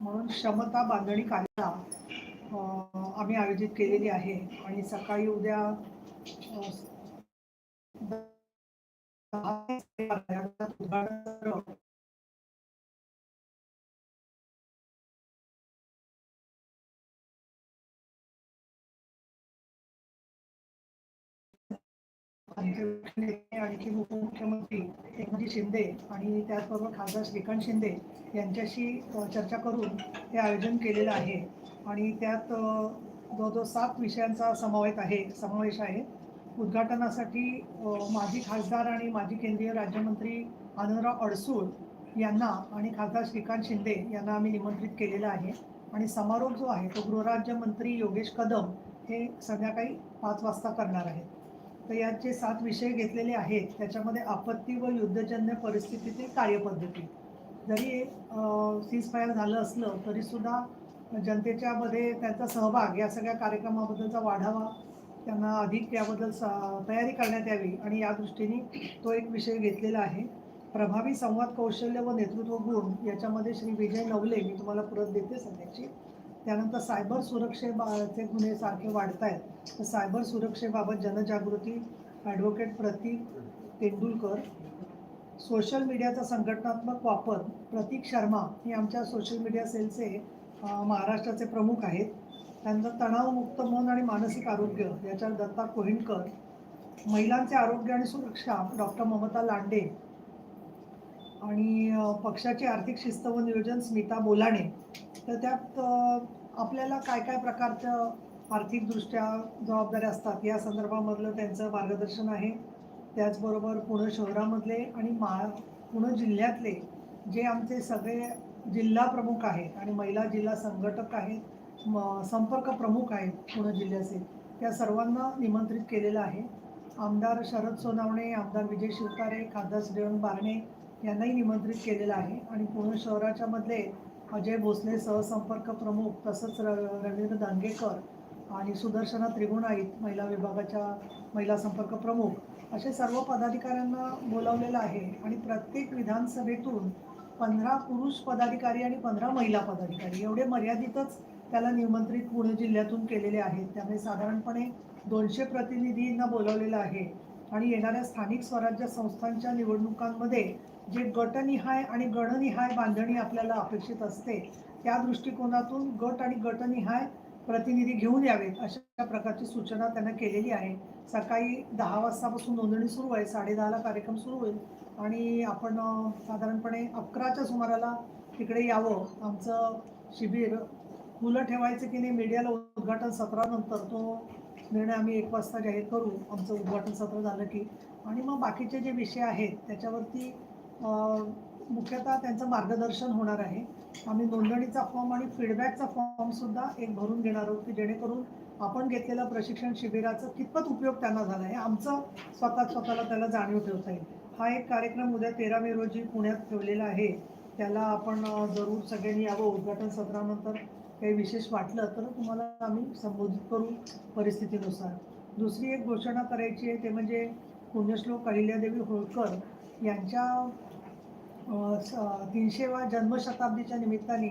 म्हणून क्षमता बांधणी कार्यशाळा आम्ही आयोजित केलेली आहे. आणि सकाळी उद्या उद्घाटन आमचे नेते आणखी उपमुख्यमंत्री एकनाथ शिंदे आणि त्याचबरोबर खासदार श्रीकांत शिंदे यांच्याशी चर्चा करून हे आयोजन केलेलं आहे. आणि त्यात जवळजवळ सात विषयांचा समावेश आहे समावेश आहे. उद्घाटनासाठी माजी खासदार आणि माजी केंद्रीय राज्यमंत्री आनंदराव अडसूळ यांना आणि खासदार श्रीकांत शिंदे यांना आम्ही निमंत्रित केलेलं आहे. आणि समारोप जो आहे तो गृहराज्यमंत्री योगेश कदम हे संध्याकाळी पाच वाजता करणार आहेत. तर यात जे सात विषय घेतलेले आहेत. त्याच्यामध्ये आपत्ती व युद्धजन्य परिस्थितीतील कार्यपद्धती. जरी सीज फायर झालं असलं तरी सुद्धा जनतेच्या मध्ये त्यांचा सहभाग या सगळ्या कार्यक्रमाबद्दलचा वाढावा त्यांना अधिक याबद्दल स- तयारी करण्यात यावी आणि या दृष्टीने तो एक विषय घेतलेला आहे. प्रभावी संवाद कौशल्य व नेतृत्व गुण याच्यामध्ये श्री विजय नवले मी तुम्हाला परत देते सध्याची. त्यानंतर सायबर सुरक्षेचे गुन्हे सारखे वाढत आहेत तर सायबर सुरक्षेबाबत जनजागृती ॲडव्होकेट प्रतीक तेंडुलकर सोशल मीडियाचा संघटनात्मक वापर प्रतीक शर्मा हे आमच्या सोशल मीडिया सेलचे महाराष्ट्राचे प्रमुख आहेत. त्यानंतर तणावमुक्त मन आणि मानसिक आरोग्य याच्यावर दत्ता कोहिंडकर महिलांचे आरोग्य आणि सुरक्षा डॉक्टर ममता लांडे आणि पक्षाची आर्थिक शिस्त व नियोजन स्मिता बोलाणे. तर त्यात आपल्याला काय काय प्रकारचं आर्थिकदृष्ट्या जबाबदाऱ्या असतात? या संदर्भामधलं त्यांचं मार्गदर्शन आहे. त्याचबरोबर पुणे शहरामधले आणि मा पुणे जिल्ह्यातले जे आमचे सगळे जिल्हा प्रमुख आहेत आणि महिला जिल्हा संघटक आहेत म संपर्क प्रमुख आहेत पुणे जिल्ह्याचे त्या सर्वांना निमंत्रित केलेलं आहे. आमदार शरद सोनावणे आमदार विजय शिवतारे खासदार श्रीरंग बारणे यांनाही निमंत्रित केलेलं आहे. आणि पुणे शहराच्या मधले अजय भोसले सहसंपर्क प्रमुख तसंच र रवींद्र दांगेकर आणि सुदर्शना त्रिगुणाईत महिला विभागाच्या महिला संपर्क प्रमुख. असे सर्व पदाधिकाऱ्यांना बोलावलेलं आहे आणि प्रत्येक विधानसभेतून पंधरा पुरुष पदाधिकारी आणि पंधरा महिला पदाधिकारी एवढे मर्यादितच त्याला निमंत्रित पुणे जिल्ह्यातून केलेले आहेत. त्यामुळे साधारणपणे दोनशे प्रतिनिधींना बोलावलेलं आहे. आणि येणाऱ्या स्थानिक स्वराज्य संस्थांच्या निवडणुकांमध्ये जे गटनिहाय आणि गणनिहाय बांधणी आपल्याला अपेक्षित असते त्या दृष्टिकोनातून गट आणि गटनिहाय प्रतिनिधी घेऊन यावेत अशा प्रकारची सूचना त्यांना केलेली आहे. सकाळी दहा वाजतापासून नोंदणी सुरू आहे साडेदहाला कार्यक्रम सुरू होईल आणि आपण साधारणपणे अकराच्या सुमाराला तिकडे यावं. आमचं शिबिर मुलं ठेवायचं की नाही मीडियाला उद्घाटन सत्रानंतर तो निर्णय आम्ही एक वाजता जाहीर करू. आमचं उद्घाटन सत्र झालं की. आणि मग बाकीचे जे विषय आहेत त्याच्यावरती मुख्यतः त्यांचं मार्गदर्शन होणार आहे. आम्ही नोंदणीचा फॉर्म आणि फीडबॅकचा फॉर्मसुद्धा एक भरून घेणार आहोत की जेणेकरून आपण घेतलेलं प्रशिक्षण शिबिराचं कितपत उपयोग त्यांना झाला आहे आमचं स्वतः स्वतःला त्याला जाणीव ठेवता येईल. हा एक कार्यक्रम उद्या तेरा मे रोजी पुण्यात ठेवलेला आहे. त्याला आपण जरूर सगळ्यांनी यावं. उद्घाटन सत्रानंतर काही विशेष वाटलं तर तुम्हाला आम्ही संबोधित करू परिस्थितीनुसार. दुसरी एक घोषणा करायची आहे ते म्हणजे पुण्यश्लोक अहिल्यादेवी होळकर यांच्या अ, तीनशेवा जन्मशताब्दीच्या निमित्ताने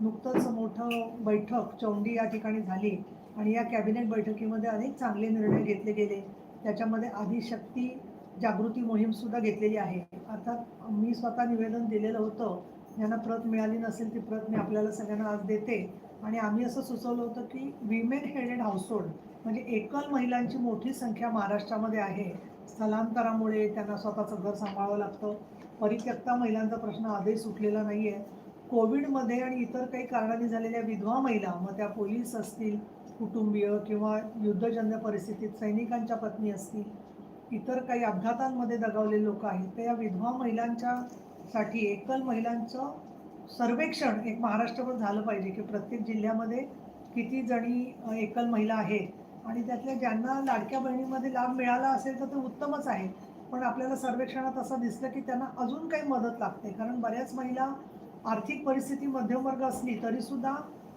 नुकतंच मोठं बैठक चौंडी या ठिकाणी झाली आणि या कॅबिनेट बैठकीमध्ये अनेक चांगले निर्णय घेतले गेले. त्याच्यामध्ये आदिशक्ती जागृती मोहीमसुद्धा घेतलेली आहे. अर्थात मी स्वतः निवेदन दिलेलं होतं ज्यांना प्रत मिळाली नसेल ती प्रत मी आपल्याला सगळ्यांना आज देते. आणि आम्ही असं सुचवलं होतं की विमेन हेडेड हाऊसहोल्ड म्हणजे एकल महिलांची मोठी संख्या महाराष्ट्रामध्ये आहे. स्थलांतरामुळे त्यांना स्वतःचं घर सांभाळावं लागतं. परित्यक्ता महिलांचा प्रश्न आधी सुटलेला नाही आहे कोविडमध्ये आणि इतर काही कारणांनी झालेल्या विधवा महिला मग त्या पोलीस असतील कुटुंबीय किंवा युद्धजन्य परिस्थितीत सैनिकांच्या पत्नी असतील इतर काही अपघातांमध्ये दगावलेले लोक आहेत तर या विधवा महिलांच्या साठी एकल महिलांचं सर्वेक्षण एक महाराष्ट्रभर झालं पाहिजे की प्रत्येक जिल्ह्यामध्ये किती जणी एकल महिला आहेत. आणि त्यातल्या ज्यांना लाडक्या बहिणीमध्ये लाभ मिळाला असेल तर ते उत्तमच आहे पण आपल्याला सर्वेक्षणात असं दिसलं की त्यांना अजून काही मदत लागते. कारण बऱ्याच महिला आर्थिक परिस्थिती मध्यमवर्ग असली तरीसुद्धा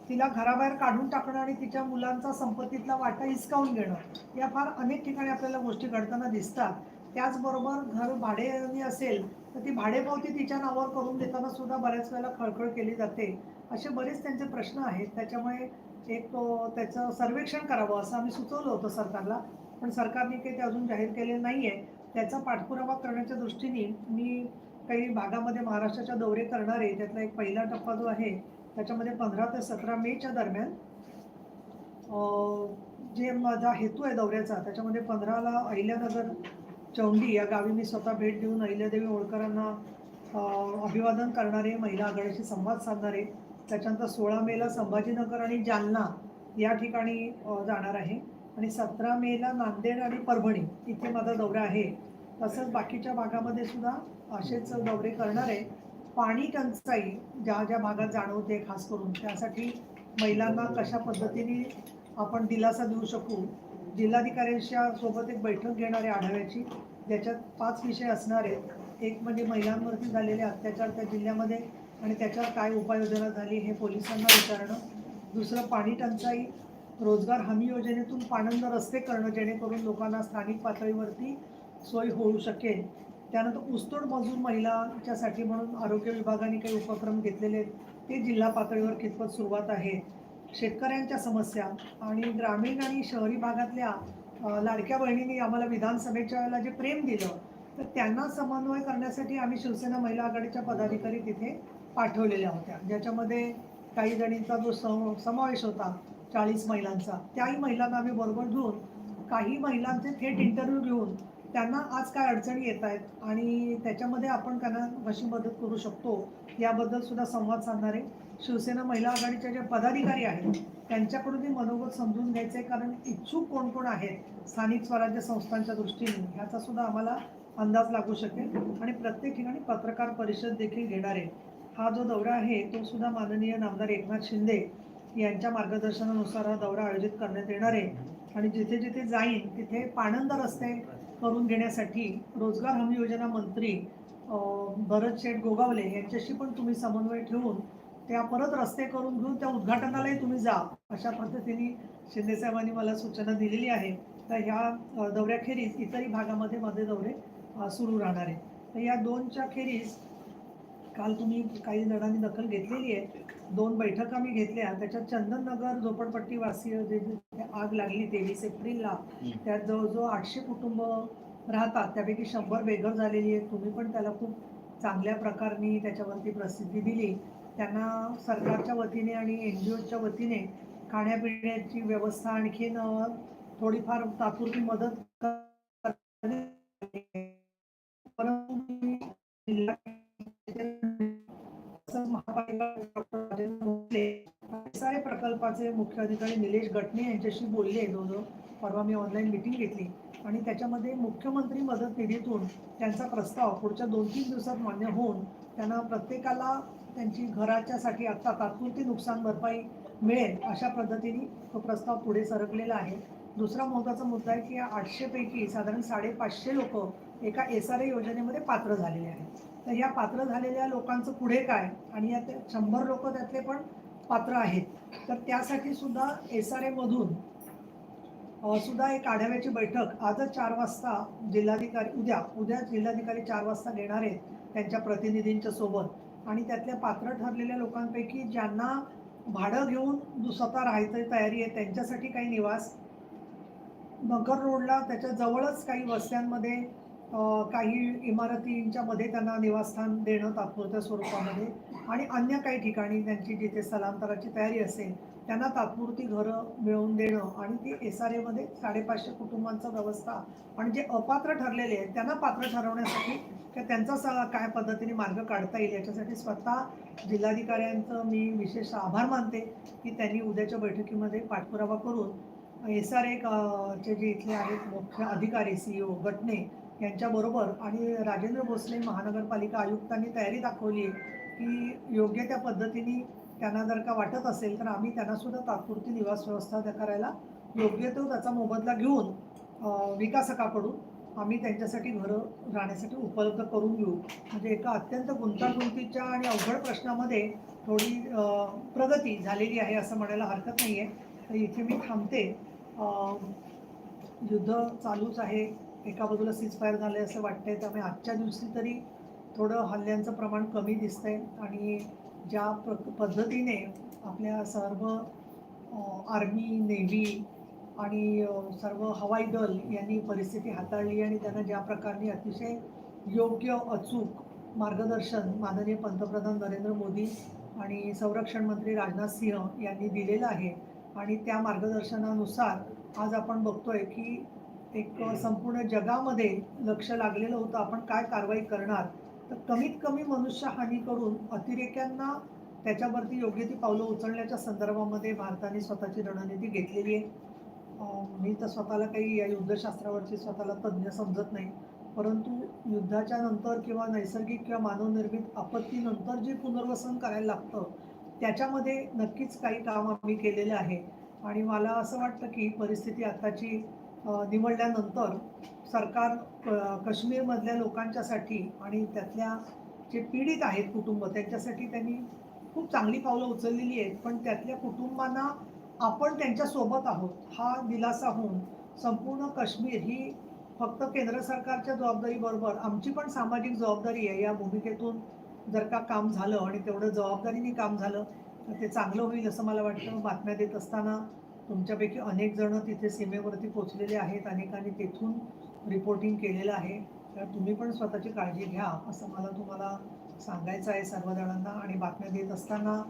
तिला घराबाहेर काढून टाकणं आणि तिच्या मुलांचा संपत्तीतला वाटा हिसकावून घेणं या फार अनेक ठिकाणी आपल्याला गोष्टी घडताना दिसतात. त्याचबरोबर घर भाडे असेल तर ती भाडेपावती तिच्या नावावर करून देताना सुद्धा बऱ्याच वेळेला खळखळ केली जाते. असे बरेच त्यांचे प्रश्न आहेत. त्याच्यामुळे एक त्याचं सर्वेक्षण करावं असं आम्ही सुचवलं होतं सरकारला. पण सरकारने काही ते अजून जाहीर केले नाही आहे त्याचा पाठपुरावा करण्याच्या दृष्टीने मी काही भागामध्ये महाराष्ट्राच्या दौरे करणार आहे त्यातला एक पहिला टप्पा जो आहे त्याच्यामध्ये पंधरा ते सतरा मेच्या दरम्यान जे माझा हेतू आहे दौऱ्याचा त्याच्यामध्ये पंधराला अहिल्यानगर चौंडी या गावी मी स्वतः भेट देऊन अहिल्यादेवी होळकरांना अभिवादन करणारे महिला आघाडीशी संवाद साधणारे त्याच्यानंतर सोळा मेला संभाजीनगर आणि जालना या ठिकाणी जाणार आहे. आणि सतरा मेला नांदेड आणि परभणी इथे माझा दौरा आहे. तसंच बाकीच्या भागामध्ये सुद्धा असेच दौरे करणार आहे. पाणी टंचाई ज्या ज्या भागात जाणवते खास करून त्यासाठी महिलांना कशा पद्धतीने आपण दिलासा देऊ शकू जिल्हाधिकाऱ्यांच्या सोबत एक बैठक घेणारे आढाव्याची ज्याच्यात पाच विषय असणार आहेत. एक म्हणजे महिलांवरती झालेले अत्याचार त्या जिल्ह्यामध्ये आणि त्याच्यावर काय उपाययोजना झाली हे पोलिसांना विचारणं. दुसरं पाणी टंचाई रोजगार हमी योजनेतून पाणंद रस्ते करणं जेणेकरून लोकांना स्थानिक पातळीवरती सोय होऊ शकेल. त्यानंतर ऊसतोड मजूर महिलांच्यासाठी म्हणून आरोग्य विभागाने काही उपक्रम घेतलेले आहेत. ते जिल्हा पातळीवर कितपत सुरुवात आहे? शेतकऱ्यांच्या समस्या आणि ग्रामीण आणि शहरी भागातल्या लाडक्या बहिणींनी आम्हाला विधानसभेच्या वेळेला जे प्रेम दिलं तर त्यांना समन्वय करण्यासाठी आम्ही शिवसेना महिला आघाडीच्या पदाधिकारी तिथे पाठवलेल्या होत्या. ज्याच्यामध्ये काही जणींचा जो सम समावेश होता चाळीस महिलांचा त्याही महिलांना आम्ही बरोबर घेऊन काही महिलांचे थेट इंटरव्ह्यू घेऊन त्यांना आज काय अडचणी येत आहेत आणि त्याच्यामध्ये आपण त्यांना कशी मदत करू शकतो याबद्दल सुद्धा संवाद साधणारे शिवसेना महिला आघाडीचे जे पदाधिकारी आहेत त्यांच्याकडूनही मनोगत समजून घ्यायचे कारण इच्छुक कोण कोण आहेत स्थानिक स्वराज्य संस्थांच्या दृष्टीने ह्याचा सुद्धा आम्हाला अंदाज लागू शकेल. आणि प्रत्येक ठिकाणी पत्रकार परिषद देखील घेणार आहे हा जो दौरा आहे तो सुद्धा माननीय नामदार एकनाथ शिंदे यांच्या मार्गदर्शनानुसार हा दौरा आयोजित करण्यात येणार आहे. आणि जिथे जिथे जाईन तिथे पाणंद रस्ते करून घेण्यासाठी रोजगार हमी योजना मंत्री भरत शेठ गोगावले यांच्याशी पण तुम्ही समन्वय ठेवून त्या परत रस्ते करून घेऊन त्या उद्घाटनालाही तुम्ही जा. अशा पद्धतीने शिंदे साहेबांनी मला सूचना दिलेली आहे. तर ह्या दौऱ्याखेरीज इतरही भागामध्ये माझे दौरे सुरू राहणार आहे तर या दोनच्या खेरीज काल तुम्ही काही जणांनी दखल घेतलेली आहे. दोन बैठका मी घेतल्या. त्याच्यात चंदननगर झोपडपट्टी वासीय जे आग लागली तेवीस एप्रिलला त्यात जवळजवळ आठशे कुटुंब राहतात. त्यापैकी शंभर बेघर झालेली आहेत. तुम्ही पण त्याला खूप चांगल्या प्रकारे त्याच्यावरती प्रसिद्धी दिली. त्यांना सरकारच्या वतीने आणि एन जी ओच्या वतीने खाण्यापिण्याची व्यवस्था आणखीन थोडीफार तात्पुरती मदत परंतु महापालिका प्रकल्पाचे मुख्य अधिकारी निलेश गटणे यांच्याशी बोलले दोन परवा मी ऑनलाईन मिटिंग घेतली. आणि त्याच्यामध्ये मुख्यमंत्री मदत निधीतून त्यांचा प्रस्ताव पुढच्या दोन तीन दिवसात मान्य होऊन त्यांना प्रत्येकाला त्यांची घराच्यासाठी आत्ता तात्पुरती नुकसान भरपाई मिळेल अशा पद्धतीने तो प्रस्ताव पुढे सरकलेला आहे. दुसरा महत्त्वाचा मुद्दा आहे की या आठशेपैकी साधारण साडेपाचशे लोक एका एस आर ए योजनेमध्ये पात्र झालेले आहेत. तर या पात्र झालेल्या लोकांचं पुढे काय? आणि या ते- शंभर लोक त्यातले पण पात्र आहेत. तर त्यासाठी सुद्धा एस आर एमधून सुद्धा एक आढाव्याची बैठक आजच चार वाजता जिल्हाधिकारी उद्या उद्या जिल्हाधिकारी चार वाजता घेणार आहेत त्यांच्या प्रतिनिधींच्या सोबत. आणि त्यातल्या पात्र ठरलेल्या लोकांपैकी ज्यांना भाडं घेऊन स्वतः राहायची तयारी आहे त्यांच्यासाठी काही निवास. नगर रोडला त्याच्या जवळच काही वस्त्यांमध्ये काही इमारतींच्या मध्ये त्यांना निवासस्थान देणं तात्पुरत्या स्वरूपामध्ये आणि अन्य काही ठिकाणी त्यांची जिथे स्थलांतराची तयारी असेल त्यांना तात्पुरती घरं मिळवून देणं आणि ती एस आर एमध्ये साडेपाचशे कुटुंबांचा व्यवस्था आणि जे अपात्र ठरलेले आहेत त्यांना पात्र ठरवण्यासाठी किंवा त्यांचा स- काय पद्धतीने मार्ग काढता येईल याच्यासाठी स्वतः जिल्हाधिकाऱ्यांचं मी विशेष आभार मानते की त्यांनी उद्याच्या बैठकीमध्ये पाठपुरावा करून एस आर एक चे जे इथले आहेत मुख्य अधिकारी सीईओ गटने यांच्याबरोबर आणि राजेंद्र भोसले महानगरपालिका आयुक्तांनी तयारी दाखवली आहे की योग्य त्या पद्धतीने त्यांना जर का वाटत असेल तर आम्ही त्यांना सुद्धा तात्पुरती निवास व्यवस्था त्या करायला योग्य तो त्याचा मोबदला घेऊन विकासकाकडून आम्ही त्यांच्यासाठी घरं राहण्यासाठी उपलब्ध करून घेऊ. म्हणजे एका अत्यंत गुंतागुंतीच्या आणि अवघड प्रश्नामध्ये थोडी प्रगती झालेली आहे असं म्हणायला हरकत नाही आहे तर इथे मी थांबते. युद्ध चालूच आहे. एका बाजूला सीज फायर झाले असं वाटतंय. त्यामुळे आजच्या दिवशी तरी थोडं हल्ल्यांचं प्रमाण कमी दिसतंय. आणि ज्या प्र पद्धतीने आपल्या सर्व आर्मी नेव्ही आणि सर्व हवाई दल यांनी परिस्थिती हाताळली आणि त्यांना ज्या प्रकारे अतिशय योग्य अचूक मार्गदर्शन माननीय पंतप्रधान नरेंद्र मोदी आणि संरक्षण मंत्री राजनाथ सिंह यांनी दिलेलं आहे. आणि त्या मार्गदर्शनानुसार आज आपण बघतोय की एक संपूर्ण जगामध्ये लक्ष लागलेलं होतं आपण काय कारवाई करणार? तर कमीत कमी मनुष्यहानी करून अतिरेक्यांना त्याच्यावरती योग्य ती पावलं उचलण्याच्या संदर्भामध्ये भारताने स्वतःची रणनीती घेतलेली आहे. मी तर स्वतःला काही या युद्धशास्त्रावरची स्वतःला तज्ज्ञ समजत नाही. परंतु युद्धाच्या नंतर किंवा नैसर्गिक किंवा मानवनिर्मित आपत्तीनंतर जे पुनर्वसन करायला लागतं त्याच्यामध्ये नक्कीच काही काम आम्ही केलेलं आहे. आणि मला असं वाटतं की परिस्थिती आत्ताची निवडल्यानंतर सरकार काश्मीरमधल्या लोकांच्यासाठी आणि त्यातल्या जे पीडित आहेत कुटुंब त्यांच्यासाठी त्यांनी खूप चांगली पावलं उचललेली आहेत. पण त्यातल्या कुटुंबांना आपण त्यांच्यासोबत आहोत हा दिलासा होऊन संपूर्ण काश्मीर ही फक्त केंद्र सरकारच्या जबाबदारीबरोबर आमची पण सामाजिक जबाबदारी आहे. या भूमिकेतून जर का काम झालं आणि तेवढं जबाबदारीने काम झालं तर ते चांगलं होईल असं मला वाटतं. बातम्या देत असताना तुमच्यापैकी अनेक जण तिथे सीमेवरती पोचलेले आहेत अनेकांनी तेथून रिपोर्टिंग केलेलं आहे. तर तुम्ही पण स्वतःची काळजी घ्या असं मला तुम्हाला सांगायचं आहे सर्व जणांना आणि बातम्या देत असताना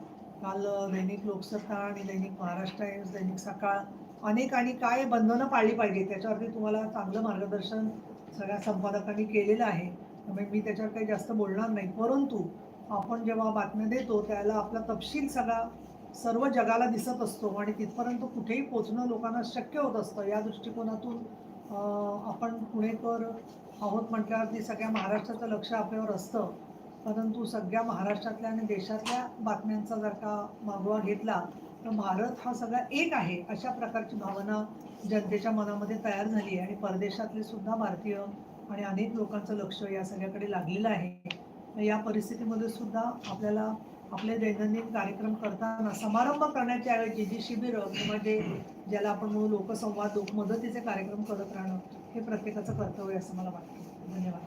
काल दैनिक लोकसत्ता आणि दैनिक महाराष्ट्र टाइम्स दैनिक सकाळ अनेकांनी काय बंधनं पाळली पाहिजे त्याच्यावरती तुम्हाला चांगलं मार्गदर्शन सगळ्या संपादकांनी केलेलं आहे. त्यामुळे मी त्याच्यावर काही जास्त बोलणार नाही. परंतु आपण जेव्हा बातम्या देतो त्याला आपला तपशील सगळा सर्व जगाला दिसत असतो आणि तिथपर्यंत कुठेही पोचणं लोकांना शक्य होत असतं. या दृष्टिकोनातून आपण पुणेकर आहोत म्हटल्यावर ते सगळ्या महाराष्ट्राचं लक्ष आपल्यावर असतं. परंतु सगळ्या महाराष्ट्रातल्या आणि देशातल्या बातम्यांचा जर का मागोवा घेतला तर भारत हा सगळा एक आहे अशा प्रकारची भावना जनतेच्या मनामध्ये तयार झाली आहे. आणि परदेशातले सुद्धा भारतीय आणि अनेक लोकांचं लक्ष या सगळ्याकडे लागलेलं आहे. या परिस्थितीमध्ये सुद्धा आपल्याला आपले दैनंदिन कार्यक्रम करताना समारंभ करण्याच्या ऐवजी जी शिबिरं किंवा जे ज्याला आपण म्हणू लोकसंवाद लोकमदतीचे कार्यक्रम करत राहणं हे प्रत्येकाचं कर्तव्य असं मला वाटतं. धन्यवाद.